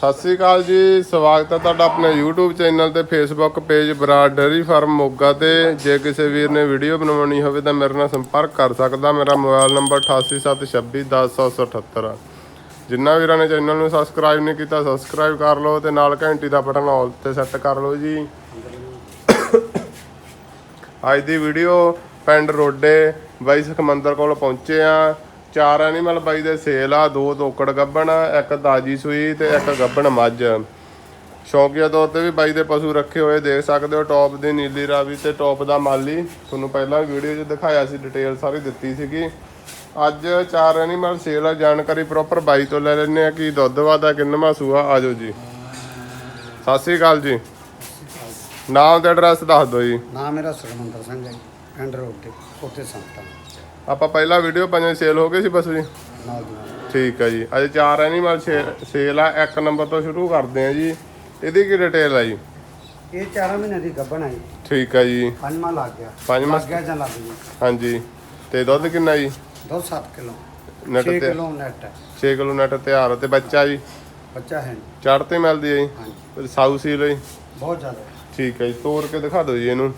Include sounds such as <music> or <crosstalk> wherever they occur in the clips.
ਸਤਿ ਸ੍ਰੀ ਅਕਾਲ ਜੀ, ਸਵਾਗਤ ਹੈ ਤੁਹਾਡਾ ਆਪਣੇ YouTube ਚੈਨਲ ਤੇ Facebook page Brar dairy farm Moga ਤੇ। ਜੇ ਕਿਸੇ ਵੀਰ ਨੇ ਵੀਡੀਓ ਬਣਵਾਉਣੀ ਹੋਵੇ ਤਾਂ ਮੇਰੇ ਨਾਲ ਸੰਪਰਕ ਕਰ ਸਕਦਾ। ਮੇਰਾ ਮੋਬਾਈਲ ਨੰਬਰ 8876210178 ਜਿੰਨਾ ਵੀਰਾਂ ਨੇ ਚੈਨਲ ਨੂੰ ਸਬਸਕ੍ਰਾਈਬ ਨਹੀਂ ਕੀਤਾ ਸਬਸਕ੍ਰਾਈਬ ਕਰ ਲਓ ਤੇ ਨਾਲ ਘੰਟੀ ਦਾ ਬਟਨ ਆਲ ਤੇ ਸੈੱਟ ਕਰ ਲਓ ਜੀ। ਅੱਜ ਦੀ ਵੀਡੀਓ ਪਿੰਡ ਰੋਡੇ ਬਾਈ ਸੁਖਮੰਦਰ ਕੋਲ ਪਹੁੰਚੇ ਆ। ਚਾਰ ਐਨੀਮਲ ਬਾਈ ਦੇ ਸੇਲ ਆ, ਦੋ ਤੋਕੜ ਗੱਬਣ, ਇੱਕ ਤਾਜੀ ਸੂਈ ਤੇ ਇੱਕ ਗੱਬਣ ਮੱਝ। ਸ਼ੌਕੀਆ ਤੌਰ ਤੇ ਵੀ ਬਾਈ ਦੇ ਪਸ਼ੂ ਰੱਖੇ ਹੋਏ, ਦੇਖ ਸਕਦੇ ਹੋ ਟੌਪ ਦੀ ਨੀਲੀ ਰਾਵੀ ਤੇ ਟੌਪ ਦਾ ਮਾਲੀ। ਤੁਹਾਨੂੰ ਪਹਿਲਾਂ ਵੀਡੀਓ 'ਚ ਦਿਖਾਇਆ ਸੀ ਡਿਟੇਲ ਸਾਰੀ ਦਿੱਤੀ ਸੀਗੀ। ਅੱਜ ਚਾਰ ਐਨੀਮਲ ਸੇਲ ਆ, ਜਾਣਕਾਰੀ ਪ੍ਰੋਪਰ ਬਾਈ ਤੋਂ ਲੈ ਲੈਣੇ ਆ ਕਿ ਦੁੱਧ ਵਾਦਾ ਕਿੰਨਵਾਂ ਸੂਆ ਆਜੋ ਜੀ। ਸਤਿ ਸ੍ਰੀ ਅਕਾਲ ਜੀ। ਨਾਮ ਤੇ ਐਡਰੈਸ ਦੱਸ ਦਿਓ ਜੀ। ਨਾਮ ਮੇਰਾ ਸੁਖਮੰਦਰ ਸਿੰਘ ਹੈ ਪਿੰਡ ਰੋਡ ਤੇ, ਉੱਥੇ ਸੰਤਾਂ ਆਪਾਂ ਪਹਿਲਾ ਵੀਡੀਓ ਪੰਜ ਸੇਲ ਹੋ ਗਏ ਸੀ ਬਸ ਜੀ? ਠੀਕ ਹੈ ਜੀ। ਅੱਜ ਚਾਰ ਐਨੀਮਲ ਸੇਲ ਆ। ਇੱਕ ਨੰਬਰ ਤੋਂ ਸ਼ੁਰੂ ਕਰਦੇ ਆ ਜੀ। ਇਹਦੀ ਕੀ ਡਿਟੇਲ ਆ ਜੀ? ਇਹ 4 ਮਹੀਨੇ ਦੀ ਗੱਭਣ ਆਈ ਠੀਕ ਹੈ ਜੀ। ਪੰਜਵਾਂ ਲੱਗ ਗਿਆ। ਪੰਜਵਾਂ ਲੱਗ ਗਿਆ ਜਾਂ ਲੱਗ ਗਿਆ? ਹਾਂਜੀ। ਤੇ ਦੁੱਧ ਕਿੰਨਾ ਜੀ? ਦੋ 7 ਕਿਲੋ। ਨੈਟ 6 ਤੇ ਕਿਲੋ ਨੈਟ ਹੈ 6 ਕਿਲੋ ਨੈਟ ਤਿਆਰ ਤੇ ਬੱਚਾ ਜੀ? ਬੱਚਾ ਹੈ। ਚੜ੍ਹ ਤੇ ਮਿਲਦੀ ਹੈ ਹਾਂਜੀ। ਜੀ ਸਾਊ ਸੀਲ ਜੀ? ਬਹੁਤ ਜ਼ਿਆਦਾ। ਠੀਕ ਹੈ ਜੀ। ਤੋੜ ਕੇ ਦਿਖਾ ਦਿਓ ਜੀ ਇਹਨੂੰ।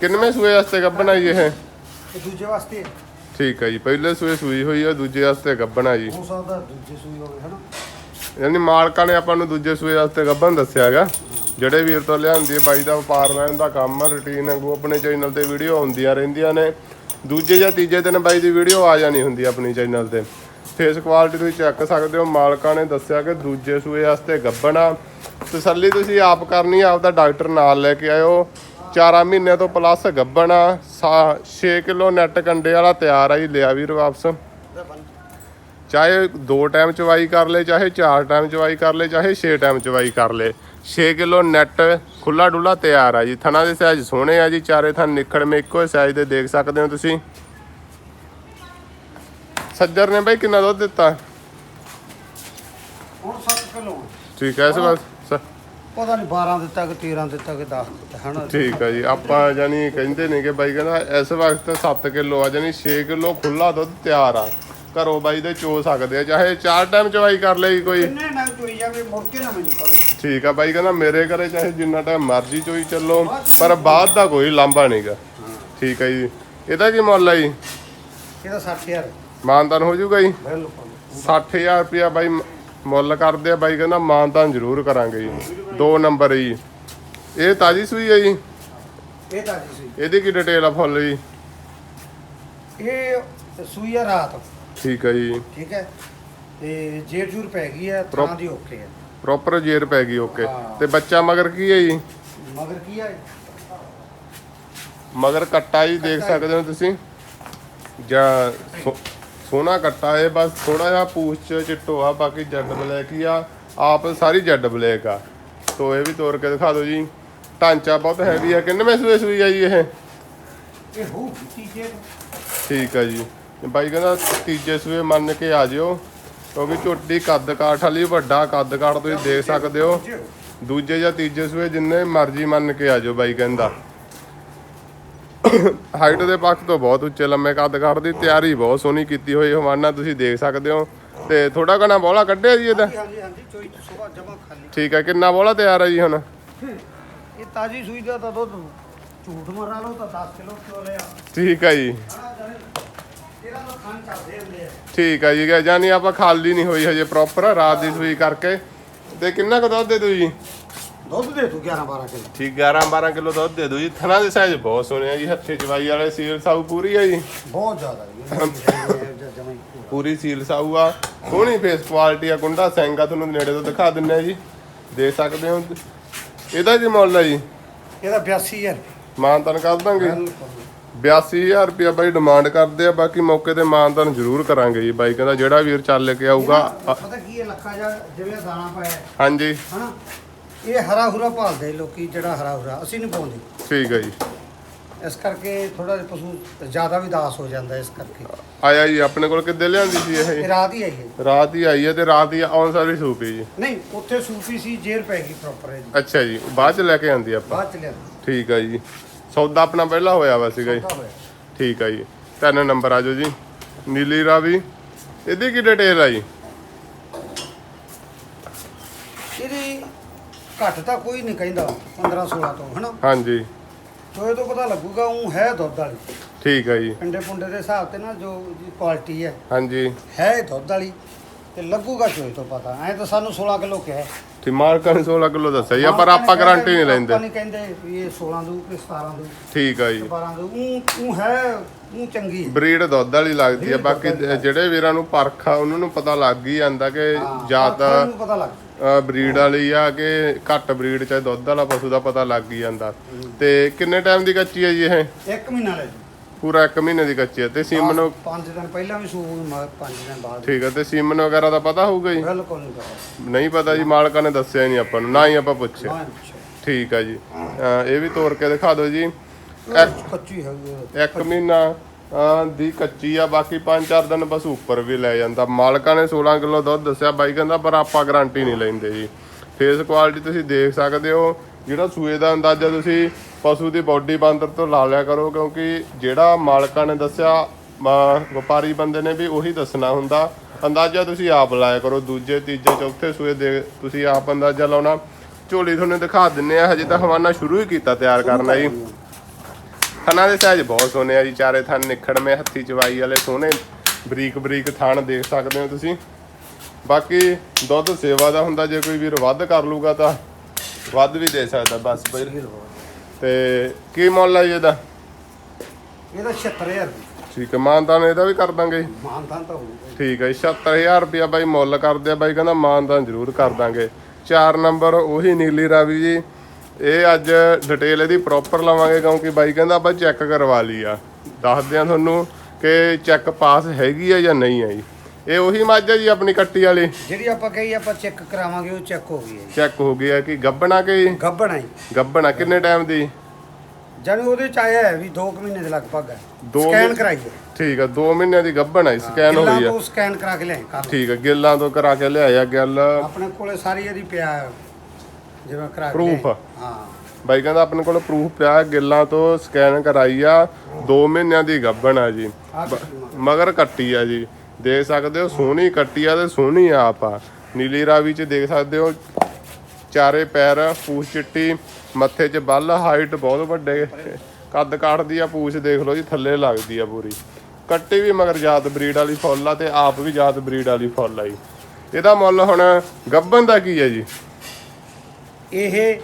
ਕਿੰਨਵੇਂ ਸੂਏ ਵਾਸਤੇ ਗੱਬਣਾ ਜੀ ਇਹ? ਦੂਜੇ ਵਾਸਤੇ। ਠੀਕ ਹੈ ਜੀ ਪਹਿਲੇ ਸੂਏ ਸੂਈ ਹੋਈ ਹੈ ਦੂਜੇ ਵਾਸਤੇ ਗੱਬਣਾ ਜੀ। ਹੋ ਸਕਦਾ ਦੂਜੇ ਸੂਈ ਹੋਵੇ ਹਨਾ? ਯਾਨੀ ਮਾਲਕਾਂ ਨੇ ਆਪਾਂ ਨੂੰ ਦੂਜੇ ਸੂਏ ਵਾਸਤੇ ਗੱਬਨ ਦੱਸਿਆ ਹੈਗਾ। ਜਿਹੜੇ ਵੀਰ ਤੋਂ ਲਿਆਂਦੀ ਹੈ ਬਾਈ ਦਾ ਵਪਾਰ ਲੈਣ ਦਾ ਕੰਮ ਆ ਰੁਟੀਨ ਵਾਂਗੂ ਆਪਣੇ ਚੈਨਲ ਤੇ ਵੀਡੀਓ ਆਉਂਦੀਆਂ ਰਹਿੰਦੀਆਂ ਨੇ। ਦੂਜੇ ਜਾਂ ਤੀਜੇ ਦਿਨ ਬਾਈ ਦੀ ਵੀਡੀਓ ਆ ਜਾਣੀ ਹੁੰਦੀ ਆ ਆਪਣੀ ਚੈਨਲ ਤੇ। ਫੇਸ ਕੁਆਲਿਟੀ ਤੁਸੀਂ ਚੈੱਕ ਸਕਦੇ ਹੋ ਮਾਲਕਾਂ ਨੇ ਦੱਸਿਆ ਕਿ ਦੂਜੇ ਸੂਏ ਵਾਸਤੇ ਗੱਬਣਾ। ਤਸੱਲੀ ਤੁਸੀਂ ਆਪ ਕਰਨੀ ਆ ਆਪਦਾ ਡਾਕਟਰ ਨਾਲ ਲੈ ਕੇ ਆਇਓ। 4 ਮਹੀਨਿਆਂ ਤੋਂ ਪਲੱਸ ਗੱਬਣਾ 6 ਕਿਲੋ ਨੈਟ ਕੰਡੇ ਵਾਲਾ ਤਿਆਰ ਆ ਜੀ ਲਿਆ ਵੀਰ ਵਾਪਸ। ਚਾਹੇ ਦੋ ਟਾਈਮ ਚਵਾਈ ਕਰ ਲੇ ਚਾਹੇ ਚਾਰ ਟਾਈਮ ਚਵਾਈ ਕਰ ਲੇ ਚਾਹੇ 6 ਟਾਈਮ ਚਵਾਈ ਕਰ ਲੇ। 6 ਕਿਲੋ ਨੈਟ ਖੁੱਲਾ ਡੁੱਲਾ ਤਿਆਰ ਆ ਜੀ। ਥਣਾ ਦੇ ਸਾਈਜ਼ ਸੋਹਣੇ ਆ ਜੀ ਚਾਰੇ ਥਣ ਨਿਖੜਵੇਂ ਇੱਕੋ ਸਾਈਜ਼ ਦੇ ਦੇਖ ਸਕਦੇ ਹੋ ਤੁਸੀਂ। ਸੱਜਰ ਨੇ ਬਾਈ ਕਿੰਨਾ ਦੁੱਧ ਦਿੱਤਾ? ਹੁਣ 7 ਕਿਲੋ। ਠੀਕ ਹੈ ਇਸ ਵਾਰ? ਪਤਾ ਨਹੀਂ 12 ਦਿੱਤਾ ਕਿ 13 ਦਿੱਤਾ ਕਿ 10 ਦਿੱਤਾ ਹਨਾ? ਠੀਕ ਆ ਜੀ। ਆਪਾਂ ਜਾਨੀ ਕਹਿੰਦੇ ਨੇ ਕਿ ਬਾਈ ਕਹਿੰਦਾ ਇਸ ਵਕਤ 7 ਕਿਲੋ ਆ ਜਾਨੀ 6 ਕਿਲੋ ਖੁੱਲਾ ਦੁੱਧ ਤਿਆਰ ਆ। ਘਰੋਂ ਬਾਈ ਦੇ ਚੋ ਸਕਦੇ ਆ ਚਾਹੇ ਚਾਰ ਟਾਈਮ ਚਵਾਈ ਕਰ ਲਈ ਕੋਈ। ਕਿੰਨੇ ਨਾ ਚੋਈ ਜਾਵੇ ਮੁੜ ਕੇ ਨਾ ਮੈਨੂੰ ਕਹੋ ਠੀਕ ਆ ਬਾਈ ਕਹਿੰਦਾ ਮੇਰੇ ਘਰੇ ਚਾਹੇ ਜਿੰਨਾ ਟਾਈਮ ਮਰਜ਼ੀ ਚੋਈ ਚੱਲੋ ਪਰ ਬਾਅਦ ਦਾ ਕੋਈ ਲਾਂਭਾ ਨਹੀਂਗਾ ਠੀਕ ਆ ਜੀ। ਇਹਦਾ ਕੀ ਮੁੱਲ ਆ ਜੀ? ਇਹਦਾ 60000 ਮਾਨਦਾਨ ਹੋ ਜਾਊਗਾ ਜੀ? ਬਿਲਕੁਲ। 60000 ਰੁਪਇਆ ਬਾਈ ਮੁੱਲ ਕਰਦੇ ਆ ਬਾਈ ਕਹਿੰਦਾ ਮਾਨਦਾਨ ਜ਼ਰੂਰ ਕਰਾਂਗੇ ਜੀ। ਦੋ ਨੰਬਰ ਜੀ। ਇਹ ਤਾਜੀ ਸੂਈ ਹੈ ਜੀ? ਇਹ ਤਾਂ ਜੀ ਇਹਦੀ ਕੀ ਡਿਟੇਲ ਆ ਫੁੱਲ ਜੀ? ਇਹ ਸੂਈ ਆ ਰਾਤ। ਠੀਕ ਹੈ ਜੀ। ਠੀਕ ਹੈ। ਤੇ ਜੇਰ ਜੂਰ ਪੈ ਗਈ ਹੈ ਥਾਂ ਦੀ ਓਕੇ ਹੈ ਪ੍ਰੋਪਰ ਜੇਰ ਪੈ ਗਈ ਓਕੇ ਹਾਂ। ਤੇ ਬੱਚਾ ਮਗਰ ਕੀ ਹੈ ਜੀ? ਮਗਰ ਕੀ ਹੈ ਮਗਰ ਕੱਟਾ ਜੀ ਦੇਖ ਕੱਟਾ ਸਕਦੇ ਹੋ ਤੁਸੀਂ? ਜਾਂ ਸੋ- ਸੋਹਣਾ ਕੱਟਾ ਹੈ ਬਸ ਥੋੜਾ ਜਿਹਾ ਪੂਛ ਚ ਚਿੱਟੋ ਆ ਬਾਕੀ ਜੈਡ ਬਲੈਕ ਹੀ ਆ। ਆਪ ਸਾਰੀ ਜੈਡ ਬਲੈਕ ਆ। ਤੋ ਇਹ ਵੀ ਤੋੜ ਕੇ ਦਿਖਾ ਦਿਓ ਜੀ। ਢਾਂਚਾ ਬਹੁਤ ਹੈਵੀ ਆ। ਕਿੰਨਵੇਂ ਸੂਏ ਸੂਈ ਆ ਜੀ ਇਹ? ਇਹ ਹੋ ਤੀਜੇ ਠੀਕ ਆ ਜੀ। ਬਾਈ ਕਹਿੰਦਾ ਤੀਜੇ ਸੂਏ ਮੰਨ ਕੇ ਆ ਜਿਓ। ਕਿਉਂਕਿ ਝੋਟੀ ਕੱਦ ਕਾਠ ਵਾਲੀ ਵੱਡਾ ਕੱਦ ਕਾਠ ਤੁਸੀਂ ਦੇਖ ਸਕਦੇ ਹੋ। ਦੂਜੇ ਜਾਂ ਤੀਜੇ ਸੂਏ ਜਿੰਨੇ ਮਰਜ਼ੀ ਮੰਨ ਕੇ ਆ ਜਾਓ ਬਾਈ ਕਹਿੰਦਾ। <coughs> ਹਾਈਟ ਦੇ ਪੱਖ ਤੋਂ ਬਹੁਤ ਉੱਚੇ ਲੰਮੇ ਕੱਦ ਕਾਠ ਦੀ ਤਿਆਰੀ ਬਹੁਤ ਸੋਹਣੀ ਕੀਤੀ ਹੋਈ ਹਵਾਨਾ ਤੁਸੀਂ ਦੇਖ ਸਕਦੇ ਹੋ। ਤੇ ਥੋੜਾ ਘਣਾ ਬੋਲਾ ਕੱਢਿਆ ਜੀ ਇਹਦਾ? ਹਾਂਜੀ ਹਾਂਜੀ ਚੋਈ ਸਵੇਰ ਜਮਾ ਖਾਲੀ। ਠੀਕ ਹੈ ਕਿੰਨਾ ਬੋਲਾ ਤਿਆਰ ਹੈ ਜੀ ਹੁਣ? ਇਹ ਤਾਜੀ ਸੂਈ ਦਾ ਤਾਂ ਦੁੱਧ ਝੂਠ ਮਰਾ ਲਓ ਤਾਂ 10 ਕਿਲੋ ਕਿਲੋ ਲਿਆ? ਠੀਕ ਹੈ ਜੀ। ਤੇਰਾ ਤਾਂ ਖਾਣ ਚੱਲਦੇ ਹੁੰਦੇ ਆ। ਠੀਕ ਹੈ ਜੀ ਜਾਨੀ ਆਪਾਂ ਖਾਲੀ ਨਹੀਂ ਹੋਈ ਹਜੇ ਪ੍ਰੋਪਰ ਰਾਤ ਦੀ ਸੂਈ ਕਰਕੇ। ਤੇ ਕਿੰਨਾ ਕੁ ਦੁੱਧ ਦੇ ਦਿਓ ਜੀ? ਦੁੱਧ ਦੇ ਤੂੰ 11 12 ਕਿਲੋ। ਠੀਕ 11 12 ਕਿਲੋ ਦੁੱਧ ਦੇ ਦਿਓ ਜੀ। ਥਣਾ ਦੇ ਸਾਈਜ਼ ਬਹੁਤ ਸੋਹਣੇ ਆ ਜੀ ਹੱਥੇ ਚਵਾਈ ਵਾਲੇ ਸੀਲ ਸਾਊ ਪੂਰੀ ਆ ਜੀ। ਬਹੁਤ ਜ਼ਿਆਦਾ ਜੀ। <laughs> ਪੂਰਾ। ਸੀਲ ਸਾਊ ਆ। ਸੋਹਣੀ ਫੇਸ ਕੁਆਲਿਟੀ ਆ। ਗੁੰਡਾ ਸਿੰਘ ਆ। ਤੁਹਾਨੂੰ ਨੇੜੇ ਤੋਂ ਦਿਖਾ ਦਿੰਨੇ ਆ ਜੀ। ਦੇਖ ਸਕਦੇ ਹੋ। ਇਹਦਾ ਕੀ ਮੁੱਲ ਆ ਜੀ? ਇਹਦਾ 82000 ਮਾਨਤਨ ਕਰ ਦਾਂਗੇ? ਬਿਲਕੁਲ 82000 ਰੁਪਇਆ ਬਾਈ ਡਿਮਾਂਡ ਕਰਦੇ ਆ। ਬਾਕੀ ਮੌਕੇ ਤੇ ਮਾਨਤਨ ਜ਼ਰੂਰ ਕਰਾਂਗੇ ਜੀ ਬਾਈ। ਕਹਿੰਦਾ ਜਿਹੜਾ ਵੀਰ ਚੱਲ ਕੇ ਆਊਗਾ ਪਤਾ ਕੀ ਹੈ ਲੱਖਾ ਜਾ ਜਿਵੇਂ ਦਾਣਾ ਪਾਇਆ। ਹੈ, ਹਾਂਜੀ। ਹਨਾ? ਇਹ ਹਰਾ ਹੁਰਾ ਭਾਲਦੇ ਲੋਕੀ ਜਿਹੜਾ ਹਰਾ ਹੁਰਾ। ਅਸੀਂ ਨਹੀਂ ਪਾਉਂਦੇ। ਠੀਕ ਹੈ ਜੀ। ਇਸ ਕਰਕੇ ਥੋੜਾ ਜਿਹਾ ਪਸ਼ੂ ਜ਼ਿਆਦਾ ਵੀ ਦਾਸ ਹੋ ਜਾਂਦਾ ਇਸ ਕਰਕੇ। ਆਇਆ ਜੀ ਆਪਣੇ ਕੋਲ ਕਿੱਦੇ ਲਿਆਂਦੀ ਸੀ ਇਹ? ਇਹ ਰਾਤ ਹੀ ਆਈ ਹੈ। ਰਾਤ ਹੀ ਆਈ ਹੈ ਤੇ ਰਾਤ ਹੀ ਆਉਣ ਸਾਰੀ ਸੂਪੀ ਜੀ। ਨਹੀਂ ਉੱਥੇ ਸੂਫੀ ਸੀ ਜੇਰ ਪੈ ਗਈ ਪ੍ਰੋਪਰ ਇਹਦੀ ਅੱਛਾ ਜੀ ਬਾਅਦ ਚ ਲੈ ਕੇ ਆਂਦੀ ਆਪਾਂ? ਬਾਅਦ ਚ ਲਿਆ। ਠੀਕ ਆ ਜੀ। ਸੌਦਾ ਆਪਣਾ ਪਹਿਲਾਂ ਹੋਇਆ ਵਾ ਸੀਗਾ ਜੀ। ਹੋਇਆ। ਠੀਕ ਆ ਜੀ। ਤਿੰਨ ਨੰਬਰ ਆ ਜਾਓ ਜੀ। ਨੀਲੀ ਰਾਵੀ ਇਹਦੀ ਕੀ ਡਿਟੇਲ ਆ ਜੀ? ਇਹਦੀ ਘੱਟ ਤਾਂ ਕੋਈ ਨਹੀਂ ਕਹਿੰਦਾ 15 16 ਤੋਂ ਹਨਾ? ਹਾਂਜੀ। ਚੋਏ ਤੋਂ ਪਤਾ ਲੱਗੂਗਾ ਉਹ ਹੈ ਦੁੱਧ ਵਾਲੀ। ਠੀਕ ਹੈ ਜੀ। ਪਿੰਡੇ ਪੁੰਡੇ ਦੇ ਹਿਸਾਬ ਤੇ ਨਾ ਜੋ ਕੁਆਲਿਟੀ ਹੈ। ਹਾਂਜੀ। ਹੈ ਇਹ ਦੁੱਧ ਵਾਲੀ ਤੇ ਲੱਗੂਗਾ ਚੋਏ ਤੋਂ ਪਤਾ। ਐ ਤਾਂ ਸਾਨੂੰ 16 ਕਿਲੋ ਕਿਹਾ ਤੇ ਮਾਲਕਾਂ ਨੇ 16 ਕਿਲੋ ਦੱਸਿਆ ਜੀ। ਪਰ ਆਪਾਂ ਗਾਰੰਟੀ ਨਹੀਂ ਲੈਂਦੇ। ਆਪਾਂ ਨਹੀਂ ਕਹਿੰਦੇ ਵੀ ਇਹ 16 ਦੂ ਕਿ 17 ਦੂ ਠੀਕ ਹੈ ਜੀ। 12 ਦੂ ਉਹ ਉਹ ਹੈ ਉਹ ਚੰਗੀ ਬਰੀਡ ਦੁੱਧ ਵਾਲੀ ਲੱਗਦੀ ਆ। ਬਾਕੀ। ਜਿਹੜੇ ਵੀਰਾਂ ਨੂੰ ਪਰਖ ਆ ਉਹਨਾਂ ਨੂੰ ਪਤਾ ਲੱਗ ਹੀ ਜਾਂਦਾ ਕਿ ਜ਼ਿਆਦਾ ਪਤਾ ਲੱਗ ਬਰੀਡ ਵਾਲੀ ਆ ਕਿ ਘੱਟ ਬਰੀਡ ਚ ਦੁੱਧ ਵਾਲਾ ਪਸ਼ੂ ਦਾ ਪਤਾ ਲੱਗ ਹੀ ਜਾਂਦਾ। ਤੇ ਕਿੰਨੇ ਟਾਈਮ ਦੀ ਕੱਚੀ ਹੈ ਜੀ ਇਹ? ਇੱਕ ਮਹੀਨਾ ਲੈ ਜੀ। ਪੂਰਾ 1 ਮਹੀਨੇ ਦੀ ਕੱਚੀ ਹੈ ਤੇ ਸੀਮਨ ਪੰਜ ਦਿਨ ਪਹਿਲਾਂ ਵੀ ਸੂ ਪੰਜ ਦਿਨ ਬਾਅਦ ਠੀਕ ਹੈ ਤੇ ਸੀਮਨ ਵਗੈਰਾ ਦਾ ਪਤਾ ਹੋਊਗਾ ਜੀ? ਬਿਲਕੁਲ ਨਹੀਂ ਪਤਾ। ਨਹੀਂ ਪਤਾ ਜੀ ਮਾਲਕਾਂ ਨੇ ਦੱਸਿਆ ਹੀ ਨਹੀਂ ਆਪਾਂ ਨੂੰ ਨਾ ਹੀ ਆਪਾਂ ਪੁੱਛਿਆ। ਨਾ। ਠੀਕ ਹੈ ਜੀ। ਅਹ ਇਹ ਵੀ ਤੋੜ ਕੇ ਦਿਖਾ ਦਿਓ ਜੀ। ਕੱਚੀ ਹੈਗੀ ਹੈ। ਇੱਕ ਮਹੀਨਾ ਦੀ ਕੱਚੀ ਆ ਬਾਕੀ 5-4 ਦਿਨ ਬਸ ਉੱਪਰ ਵੀ ਲੈ ਜਾਂਦਾ। ਮਾਲਕਾਂ ਨੇ 16 ਕਿਲੋ ਦੁੱਧ ਦੱਸਿਆ ਬਾਈ ਕਹਿੰਦਾ ਪਰ ਆਪਾਂ ਗਾਰੰਟੀ ਨਹੀਂ ਲੈਂਦੇ ਜੀ। ਫੇਸ ਕੁਆਲਿਟੀ ਤੁਸੀਂ ਦੇਖ ਸਕਦੇ ਹੋ ਜਿਹੜਾ ਸੂਏ ਦਾ ਅੰਦਾਜ਼ਾ ਤੁਸੀਂ ਪਸ਼ੂ ਦੀ ਬਾਡੀ ਬਾਂਦਰ ਤੋਂ ਲਾ ਲਿਆ ਕਰੋ ਕਿਉਂਕਿ ਜਿਹੜਾ ਮਾਲਕਾਂ ਨੇ ਦੱਸਿਆ ਵਪਾਰੀ ਬੰਦੇ ਨੇ ਵੀ ਉਹੀ ਦੱਸਣਾ ਹੁੰਦਾ। ਅੰਦਾਜ਼ਾ ਤੁਸੀਂ ਆਪ ਲਾਇਆ ਕਰੋ ਦੂਜੇ ਤੀਜੇ ਚੌਥੇ ਸੂਏ ਦੇ ਤੁਸੀਂ ਆਪ ਅੰਦਾਜ਼ਾ ਲਾਉਣਾ। ਝੋਲੀ ਤੁਹਾਨੂੰ ਦਿਖਾ ਦਿੰਨੇ ਆ ਹਜੇ ਤਾਂ ਹਵਾਨਾ ਸ਼ੁਰੂ ਹੀ ਕੀਤਾ ਤਿਆਰ ਕਰਨਾ ਜੀ। ਥਣਾ ਦੇ ਸਾਈਜ਼ ਬਹੁਤ ਸੋਹਣੇ ਆ ਜੀ ਚਾਰੇ ਥਣ ਨਿਖੜਵੇਂ ਹੱਥੀ ਚਵਾਈ ਵਾਲੇ ਸੋਹਣੇ ਬਰੀਕ ਬਰੀਕ ਥਣ ਦੇਖ ਸਕਦੇ ਹੋ ਤੁਸੀਂ। ਬਾਕੀ ਦੁੱਧ ਸੇਵਾ ਦਾ ਹੁੰਦਾ ਜੇ ਕੋਈ ਵੀਰ ਵੱਧ ਕਰ ਲੂਗਾ ਤਾਂ ਵੱਧ ਵੀ ਦੇ ਸਕਦਾ ਬਸ ਬਈ। ਤੇ ਕੀ ਮੁੱਲ ਆ ਜੀ ਇਹਦਾ? ਇਹਦਾ 76000 ਦੀ ਠੀਕ ਹੈ ਮਾਨਦਾਨ ਇਹਦਾ ਵੀ ਕਰ ਦਾਂਗੇ? ਜੀ। ਮਾਨਤਾਨ ਤਾਂ ਹੋਊਗਾ ਠੀਕ ਹੈ ਜੀ, 76000 ਰੁਪਇਆ ਬਾਈ ਮੁੱਲ ਕਰਦੇ ਆ ਬਾਈ ਕਹਿੰਦਾ ਮਾਨਦਾਨ ਜ਼ਰੂਰ ਕਰ ਦਾਂਗੇ। 4 ਨੰਬਰ ਉਹੀ ਨੀਲੀ ਰਾਵੀ ਜੀ। ਇਹ ਅੱਜ ਡਿਟੇਲ ਇਹਦੀ ਪ੍ਰੋਪਰ ਲਵਾਂਗੇ ਕਿਉਂਕਿ ਬਾਈ ਕਹਿੰਦਾ ਆਪਾਂ ਚੈੱਕ ਕਰਵਾ ਲਈ ਆ। ਦੱਸਦੇ ਆ ਤੁਹਾਨੂੰ ਕਿ ਚੈੱਕ ਪਾਸ ਹੈਗੀ ਆ ਜਾਂ ਨਹੀਂ ਆ ਜੀ ਇਹ ਉਹੀ ਮੱਝ ਆ ਜੀ ਆਪਣੀ ਕੱਟੀ ਵਾਲੀ? ਜਿਹੜੀ ਆਪਾਂ ਕਹੀ ਆਪਾਂ ਚੈੱਕ ਕਰਾਵਾਂਗੇ ਉਹ ਚੈੱਕ ਹੋ ਗਈ ਹੈ ਜੀ। ਚੈੱਕ ਹੋ ਗਿਆ ਕਿ ਗੱਬਣਾ ਕਿ ਗੱਭਣ ਆਈ ਗੱਬਣਾ ਕਿੰਨੇ ਟਾਈਮ ਦੀ? ਜਾਨੀ ਉਹਦੇ ਚ ਆਇਆ ਹੈ ਵੀ 2 ਮਹੀਨੇ ਦੇ ਲਗਭਗ ਹੈ ਦੋ ਸਕੈਨ ਮਹੀਨੇ- ਕਰਾਈ ਹੈ। ਠੀਕ ਆ 2 ਮਹੀਨਿਆਂ ਦੀ ਗੱਬਣ ਆ ਸਕੈਨ ਹੋ ਗਈ ਆ ਤੋਂ ਸਕੈਨ ਕਰਾ ਕੇ ਲਿਆਏ ਕੱਲ ਠੀਕ ਆ ਗਿੱਲਾਂ ਤੋਂ ਕਰਾ ਕੇ ਲਿਆਇਆ ਗਿੱਲ। ਆਪਣੇ ਕੋਲੇ ਸਾਰੀ ਇਹਦੀ ਪਿਆ ਹੈ, ਜਿਵੇਂ ਕਰਾ ਕੇ Proof? ਹਾਂ। ਬਾਈ ਕਹਿੰਦਾ ਆਪਣੇ ਕੋਲ ਪ੍ਰੂਫ ਪਿਆ ਗਿੱਲਾਂ ਤੋਂ ਸਕੈਨ ਕਰਾਈ ਆ 2 ਮਹੀਨਿਆਂ ਦੀ ਗੱਬਣ ਆ ਜੀ। ਆਹ ਮਗਰ। ਕੱਟੀ ਆ ਜੀ। ਦੇਖ ਸਕਦੇ ਹੋ ਸੋਹਣੀ ਕੱਟੀ ਆ ਤੇ ਸੋਹਣੀ ਆਪ ਆ। ਨੀਲੀ ਰਾਵੀ ਚ ਦੇਖ ਸਕਦੇ ਹੋ ਚਾਰੇ ਪੈਰ ਪੂਛ ਚਿੱਟੀ ਮੱਥੇ 'ਚ ਬੱਲ ਹਾਈਟ ਬਹੁਤ ਵੱਡੇ। ਕੱਦ ਕਾਠਦੀ ਆ ਪੂਛ ਦੇਖ ਲਓ ਜੀ ਥੱਲੇ ਲੱਗਦੀ ਆ ਪੂਰੀ। ਕੱਟੀ ਵੀ ਮਗਰ ਜਾਤ ਬਰੀਡ ਵਾਲੀ ਫੁੱਲ ਆ ਤੇ ਆਪ ਵੀ ਜਾਤ ਬਰੀਡ ਵਾਲੀ ਫੁੱਲ ਆ ਜੀ। ਇਹਦਾ ਮੁੱਲ ਹੁਣ ਗੱਬਨ ਦਾ ਕੀ ਹੈ ਜੀ? ਇਹ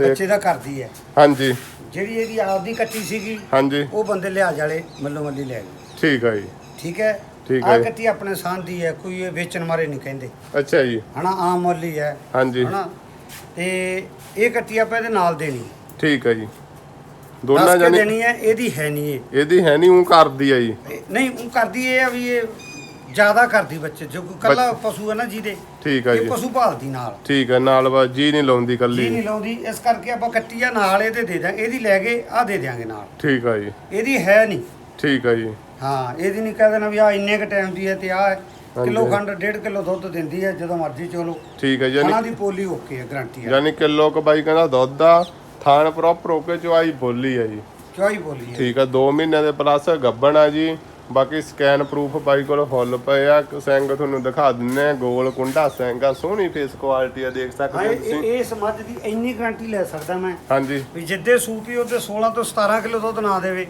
ਬੱਚੇ ਦਾ ਕਰਦੀ ਹੈ। ਹਾਂਜੀ। ਜਿਹੜੀ ਇਹਦੀ ਆਪਦੀ ਕੱਟੀ ਸੀਗੀ ਹਾਂਜੀ। ਉਹ ਬੰਦੇ ਲਿਹਾਜ਼ ਵਾਲੇ ਮੱਲੋ ਮੱਲੀ ਲੈ ਗਏ। ਠੀਕ ਆ ਜੀ। ਠੀਕ ਹੈ? ਠੀਕ ਹੈ। ਕੱਟੀ ਆਪਣੇ ਸਾਹ ਦੀ ਹੈ ਕੋਈ ਇਹ ਵੇਚਣ ਮਾਰੇ ਨਹੀਂ ਕਹਿੰਦੇ। ਅੱਛਾ ਜੀ। ਹਨਾ ਆਮ ਮੁੱਲ ਹੀ ਹੈ। ਹਾਂਜੀ। ਹਨਾ? ਤੇ ਇਹ ਕੱਟੀ ਆਪਾਂ ਇਹਦੇ ਨਾਲ ਦੇਣੀ। ਠੀਕ ਹੈ ਜੀ। ਦੋਨਾਂ ਜਾਨੀ ਦੇਣੀ ਹੈ ਇਹਦੀ ਹੈ ਨਹੀਂ ਇਹ। ਇਹਦੀ ਹੈ ਨਹੀਂ ਉਹ ਕਰਦੀ ਆ ਜੀ। ਨਹੀਂ ਉਹ ਕਰਦੀ ਇਹ ਆ ਵੀ ਇਹ ਜ਼ਿਆਦਾ ਕਰਦੀ ਬੱਚੇ ਜੋ ਕੋਈ ਕੱਲਾ ਪਸ਼ੂ ਹੈ ਨਾ ਜਿਹਦੇ ਠੀਕ ਹੈ ਇਹ ਜੀ। ਪਸ਼ੂ ਭਾਲਦੀ ਨਾਲ। ਠੀਕ ਹੈ ਨਾਲ ਵਾ ਜੀ ਨਹੀਂ ਲਾਉਂਦੀ ਜੀ ਕੱਲੀ ਨਹੀਂ ਲਾਉਂਦੀ ਇਸ ਕਰਕੇ ਆਪਾਂ ਕੱਟੀ ਆ ਨਾਲ ਇਹਦੇ ਦੇ ਦਾਂ ਇਹਦੀ ਲੈ ਕੇ ਆ ਦੇ ਦਿਆਂਗੇ ਨਾਲ। ਠੀਕ ਹੈ ਜੀ। ਇਹਦੀ ਹੈ ਨਹੀਂ। ਠੀਕ ਹੈ ਜੀ। ਹਾਂ ਇਹਦੀ ਨਹੀਂ ਕਹਿ ਦੇਣਾ ਵੀ ਆ ਇੰਨੇ ਕ ਟਾਈਮ ਦੀ ਹੈ ਤੇ ਆ ਕਿਲੋ। ਖੰਡ ਡੇਢ ਕਿਲੋ ਦੁੱਧ ਦਿੰਦੀ ਹੈ ਜਦੋਂ ਮਰਜ਼ੀ ਚਲੋ। ਠੀਕ ਹੈ ਯਾਨੀ ਦੀ ਪੋਲੀ ਓਕੇ ਹੈ ਗਰੰਟੀ ਹੈ। ਯਾਨੀ ਕਿਲੋ ਕ ਬਾਈ ਕਹਿੰਦਾ ਦੁੱਧ ਆ ਥਾਣ ਪ੍ਰੋਪਰ ਹੋ ਕੇ ਚਵਾਈ ਬੋਲੀ ਆ ਜੀ। ਚੋਈ ਬੋਲੀ ਹੈ। ਠੀਕ ਆ 2 ਮਹੀਨਿਆਂ ਦੇ ਪਲੱਸ ਗੱਬਣ ਆ ਜੀ। ਬਾਕੀ ਸਕੈਨ ਪ੍ਰੂਫ ਬਾਈ ਕੋਲ ਫੁੱਲ ਪਏ ਆ। ਸਿੰਘ ਤੁਹਾਨੂੰ ਦਿਖਾ ਦਿੰਨੇ ਆ ਗੋਲ ਕੁੰਡਾ ਸਿੰਘ ਆ ਸੋਹਣੀ ਫੇਸ ਕੁਆਲਿਟੀ ਆ ਦੇਖ ਹਾਂ ਸਕਦੇ ਹੋ ਤੁਸੀਂ। ਇਹ- ਇਸ ਮੱਝ ਦੀ ਇੰਨੀ ਗਰੰਟੀ ਲੈ ਸਕਦਾ ਮੈਂ ਹਾਂਜੀ। ਵੀ ਜਿੱਦੇ ਸੂਪੀ ਉਹਦੇ 16 ਤੋਂ 17 ਕਿਲੋ ਦੁੱਧ ਨਾ ਦੇਵੇ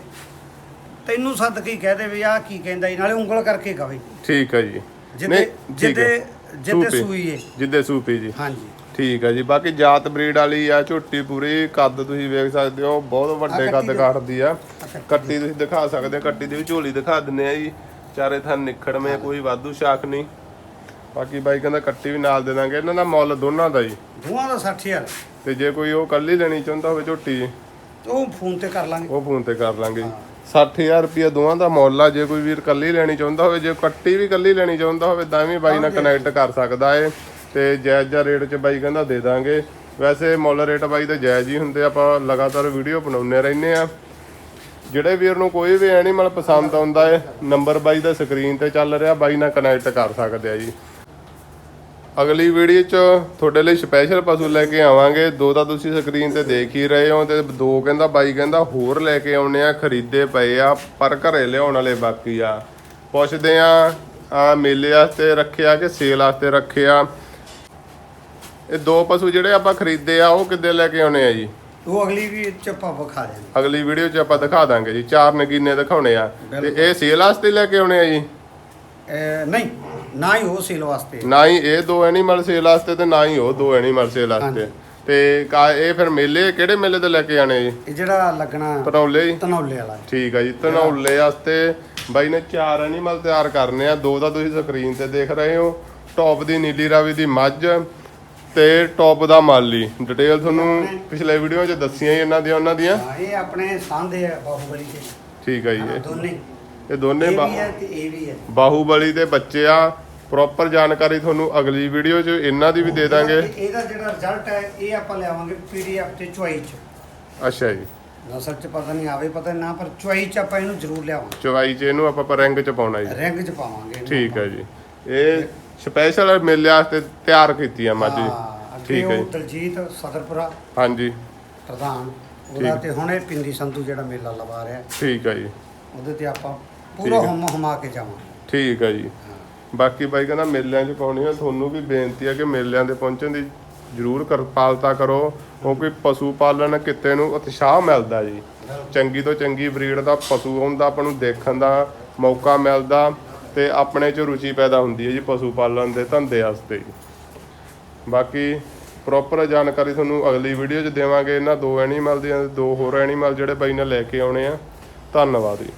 ਤੈਨੂੰ ਸੱਦ ਕੇ ਹੀ ਕਹਿ ਦੇਵੇ ਆ ਕੀ ਕਹਿੰਦਾ ਜੀ? ਨਾਲੇ ਉਂਗਲ ਕਰਕੇ ਕਵੇ ਠੀਕ ਹੈ ਜੀ। ਜਿੱਦੇ ਜਿੱਦੇ ਹੈ। ਜਿੱਦੇ। ਸੂਈ ਏ। ਜਿੱਦੇ ਸੂਪੀ ਜੀ। ਹਾਂਜੀ। ਠੀਕ ਹੈ ਜੀ। ਬਾਕੀ ਜਾਤ ਬਰੀਡ ਵਾਲੀ ਆ ਝੋਟੀ ਪੂਰੀ ਕੱਦ ਤੁਸੀਂ ਵੇਖ ਸਕਦੇ ਹੋ ਬਹੁਤ ਵੱਡੇ ਕੱਦ ਕੱਟੀ ਕਾਟਦੀ ਆ। ਕੱਟੀ ਤੁਸੀਂ ਦਿਖਾ ਸਕਦੇ ਹੋ ਕੱਟੀ ਦੀ ਵੀ ਝੋਲੀ ਦਿਖਾ ਦਿੰਨੇ ਆ ਜੀ। ਚਾਰੇ ਥਾਂ ਨਿਖੜਵੇਂ ਕੋਈ ਵਾਧੂ ਸ਼ਾਖ ਨਹੀਂ। ਬਾਕੀ ਬਾਈ ਕਹਿੰਦਾ ਕੱਟੀ ਵੀ ਨਾਲ ਦੇ ਦਾਂਗੇ ਇਹਨਾਂ ਦਾ ਮੁੱਲ ਦੋਨਾਂ ਦਾ ਜੀ। ਦੋਵਾਂ ਦਾ 60000 ਤੇ ਜੇ ਕੋਈ ਉਹ ਕੱਲੀ ਲੈਣੀ ਚਾਹੁੰਦਾ ਹੋਵੇ ਝੋਟੀ ਜੀ ਤੇ ਉਹ ਫੋਨ ਤੇ ਕਰ ਲਾਂਗੇ। ਉਹ ਫੋਨ ਤੇ ਕਰ ਲਾਂਗੇ ਜੀ। 60000 ਰੁਪਏ ਦੋਵਾਂ ਦਾ ਮੁੱਲ ਆ ਜੇ ਕੋਈ ਵੀਰ ਕੱਲੀ ਲੈਣੀ ਚਾਹੁੰਦਾ ਹੋਵੇ ਜੇ ਕੱਟੀ ਵੀ ਕੱਲੀ ਲੈਣੀ ਚਾਹੁੰਦਾ ਹੋਵੇ ਤਾਂ ਵੀ ਬਾਈ ਨਾਲ ਕਨੈਕਟ ਕਰ ਸਕਦਾ ਏ। ਤੇ ਜਾਇਜ਼ ਜਿਹਾ ਰੇਟ 'ਚ ਬਾਈ ਕਹਿੰਦਾ ਦੇ ਦਾਂਗੇ। ਵੈਸੇ ਮੁੱਲ ਰੇਟ ਬਾਈ ਦੇ ਜਾਇਜ਼ ਹੀ ਹੁੰਦੇ ਆਪਾਂ ਲਗਾਤਾਰ ਵੀਡੀਓ ਬਣਾਉਂਦੇ ਰਹਿੰਦੇ ਆ। ਜਿਹੜੇ ਵੀਰ ਨੂੰ ਕੋਈ ਵੀ ਐਨੀਮਲ ਪਸੰਦ ਆਉਂਦਾ ਹੈ ਨੰਬਰ ਬਾਈ ਦਾ ਸਕਰੀਨ ਤੇ ਚੱਲ ਰਿਹਾ, ਬਾਈ ਨਾਲ ਕਨੈਕਟ ਕਰ ਸਕਦੇ ਆ ਜੀ। ਅਗਲੀ ਵੀਡੀਓ 'ਚ ਤੁਹਾਡੇ ਲਈ ਸਪੈਸ਼ਲ ਪਸ਼ੂ ਲੈ ਕੇ ਆਵਾਂਗੇ। ਦੋ ਤਾਂ ਤੁਸੀਂ ਸਕਰੀਨ ਤੇ ਦੇਖ ਹੀ ਰਹੇ ਹੋ ਤੇ ਦੋ ਕਹਿੰਦਾ, ਬਾਈ ਕਹਿੰਦਾ, ਹੋਰ ਲੈ ਕੇ ਆਉਣੇ ਆ, ਖਰੀਦੇ ਪਏ ਆ, ਪਰ ਘਰੇ ਲਿਆਉਣ ਵਾਲੇ ਬਾਕੀ ਆ। ਪੁੱਛਦੇ ਆ ਆ ਮੇਲੇ ਵਾਸਤੇ ਰੱਖਿਆ ਕਿ ਸੇਲ ਵਾਸਤੇ ਰੱਖਿਆ? ਇਹ ਦੋ ਪਸ਼ੂ ਜਿਹੜੇ ਆਪਾਂ ਖਰੀਦੇ ਆ, ਉਹ ਕਿੱਦੇ ਲੈ ਕੇ ਆਉਣੇ ਆ ਜੀ? ਉਹ ਅਗਲੀ ਵੀ ਚ ਆਪਾਂ ਵਿਖਾ ਦਿਆਂਗੇ। ਅਗਲੀ ਵੀਡੀਓ 'ਚ ਆਪਾਂ ਦਿਖਾ ਦਾਂਗੇ ਜੀ ਚਾਰ ਨਗੀਨੇ ਦਿਖਾਉਣੇ ਆ। ਤੇ। ਇਹ ਸੇਲ ਵਾਸਤੇ ਲੈ ਕੇ ਆਉਣੇ ਆ ਜੀ? ਨਹੀਂ ਨਾ ਹੀ ਉਹ ਸੇਲ ਵਾਸਤੇ। ਨਾ ਹੀ ਇਹ ਦੋ ਐਨੀਮਲ ਸੇਲ ਵਾਸਤੇ ਤੇ ਨਾ ਹੀ ਉਹ ਦੋ ਐਨੀਮਲ ਸੇਲ ਵਾਸਤੇ। ਤੇ ਕਾ ਇਹ ਫਿਰ ਮੇਲੇ ਕਿਹੜੇ ਮੇਲੇ ਤੇ ਲੈ ਕੇ ਆਣੇ ਜੀ? ਇਹ ਜਿਹੜਾ ਲੱਗਣਾ ਧਨੌਲੇ ਜੀ। ਧਨੌਲੇ ਵਾਲਾ। ਠੀਕ ਆ ਜੀ ਧਨੌਲੇ ਵਾਸਤੇ ਬਾਈ ਨੇ ਚਾਰ ਐਨੀਮਲ ਤਿਆਰ ਕਰਨੇ ਆ। ਦੋ ਤਾਂ ਤੁਸੀਂ ਸਕਰੀਨ ਤੇ ਦੇਖ ਰਹੇ ਹੋ। ਟੌਪ ਦੀ ਨੀਲੀ ਰਾਵੀ ਦੀ ਮੱਝ ਤੇ ਟੌਪ ਦਾ ਮਾਲੀ। ਡਿਟੇਲ ਤੁਹਾਨੂੰ ਪਿਛਲੇ ਵੀਡੀਓ 'ਚ ਦੱਸੀਆਂ ਹੀ ਇਹਨਾਂ ਦੀਆਂ ਉਹਨਾਂ ਦੀਆਂ। ਹਾਂ, ਇਹ ਆਪਣੇ ਸਾਂਦੇ ਆ ਬਾਹੂਬਲੀ ਦੇ। ਠੀਕ ਆ ਜੀ ਹਾਂ, ਇਹ ਦੋਨੇ। ਇਹ ਦੋਨੇ ਇਹ ਬਾ- ਵੀ ਹੈ ਤੇ ਇਹ ਵੀ ਹੈ। ਬਾਹੂਬਲੀ ਦੇ ਬੱਚੇ ਆ। ਪ੍ਰੋਪਰ ਜਾਣਕਾਰੀ ਤੁਹਾਨੂੰ ਅਗਲੀ ਵੀਡੀਓ 'ਚ ਇਹਨਾਂ ਦੀ ਵੀ ਦੇ ਦਾਂਗੇ। ਇਹ- ਇਹਦਾ ਜਿਹੜਾ ਰਿਜ਼ਲਟ ਹੈ ਇਹ ਆਪਾਂ ਲਿਆਵਾਂਗੇ ਪੀਡੀਐਫ ਤੇ ਚੁਆਈ ਚ। ਅੱਛਾ ਜੀ। ਨਸਲ ਚ ਪਤਾ ਨਹੀਂ ਆਵੇ ਪਤਾ ਨਾ ਪਰ ਚੁਆਈ ਚ ਆਪਾਂ ਇਹਨੂੰ ਜ਼ਰੂਰ ਲਿਆਵਾਂਗੇ। ਚਵਾਈ 'ਚ ਇਹਨੂੰ ਆਪਾਂ ਰੈਂਕ 'ਚ ਪਾਉਣਾ ਜੀ। ਰਿੰਗ ਚ ਪਾਵਾਂਗੇ। ਇਹਨੂੰ ਠੀਕ ਹੈ ਜੀ। ਇਹ ਸਪੈਸ਼ਲ ਮੇਲੇ ਵਾਸਤੇ ਤਿਆਰ ਕੀਤੀ ਆ ਮੱਝ ਜੀ ਹਾਂ, ਅੱਗੇ ਠੀਕ ਹੈ ਉਹ ਜੀ। ਦਲਜੀਤ ਸਦਰਪੁਰਾ ਹਾਂਜੀ। ਪ੍ਰਧਾਨ ਉਹਦਾ। ਤੇ ਹੁਣੇ ਪਿੰਦੀ ਸੰਧੂ ਜਿਹੜਾ ਮੇਲਾ ਲਵਾ ਰਿਹਾ। ਠੀਕ ਹੈ ਜੀ। ਉਹਦੇ ਤੇ ਆਪਾਂ ਪੂਰਾ ਠੀਕ ਹੈ। ਹਮ ਹਮਾ ਕੇ ਜਾਵਾਂਗੇ। ਠੀਕ ਹੈ ਜੀ। ਬਾਕੀ ਬਾਈ ਕਹਿੰਦਾ ਮੇਲਿਆਂ 'ਚ ਪਾਉਣੀ ਆ ਤੁਹਾਨੂੰ ਵੀ ਬੇਨਤੀ ਹੈ ਕਿ ਮੇਲਿਆਂ ਦੇ ਪਹੁੰਚਣ ਦੀ ਜ਼ਰੂਰ ਕਿਰਪਾਲਤਾ ਕਰੋ। ਕਿਉਂਕਿ ਪਸ਼ੂ ਪਾਲਣ ਕਿਤੇ ਨੂੰ ਉਤਸ਼ਾਹ ਮਿਲਦਾ ਜੀ। ਚੰਗੀ ਤੋਂ ਚੰਗੀ ਬਰੀਡ ਦਾ ਪਸ਼ੂ ਹੁੰਦਾ ਆਪਾਂ ਨੂੰ ਦੇਖਣ ਦਾ ਮੌਕਾ ਮਿਲਦਾ। ਤੇ ਆਪਣੇ 'ਚ ਰੁਚੀ ਪੈਦਾ ਹੁੰਦੀ ਹੈ ਜੀ ਪਸ਼ੂ ਪਾਲਣ ਦੇ ਧੰਦੇ ਵਾਸਤੇ। ਬਾਕੀ ਪ੍ਰੋਪਰ ਜਾਣਕਾਰੀ ਤੁਹਾਨੂੰ ਅਗਲੀ ਵੀਡੀਓ 'ਚ ਦੇਵਾਂਗੇ। ਇਹਨਾਂ ਦੋ ਐਨੀਮਲ ਦੀਆਂ, ਦੋ ਹੋਰ ਐਨੀਮਲ ਜਿਹੜੇ ਬਾਈ ਨੇ ਲੈ ਕੇ ਆਉਣੇ ਆ। ਧੰਨਵਾਦ ਜੀ।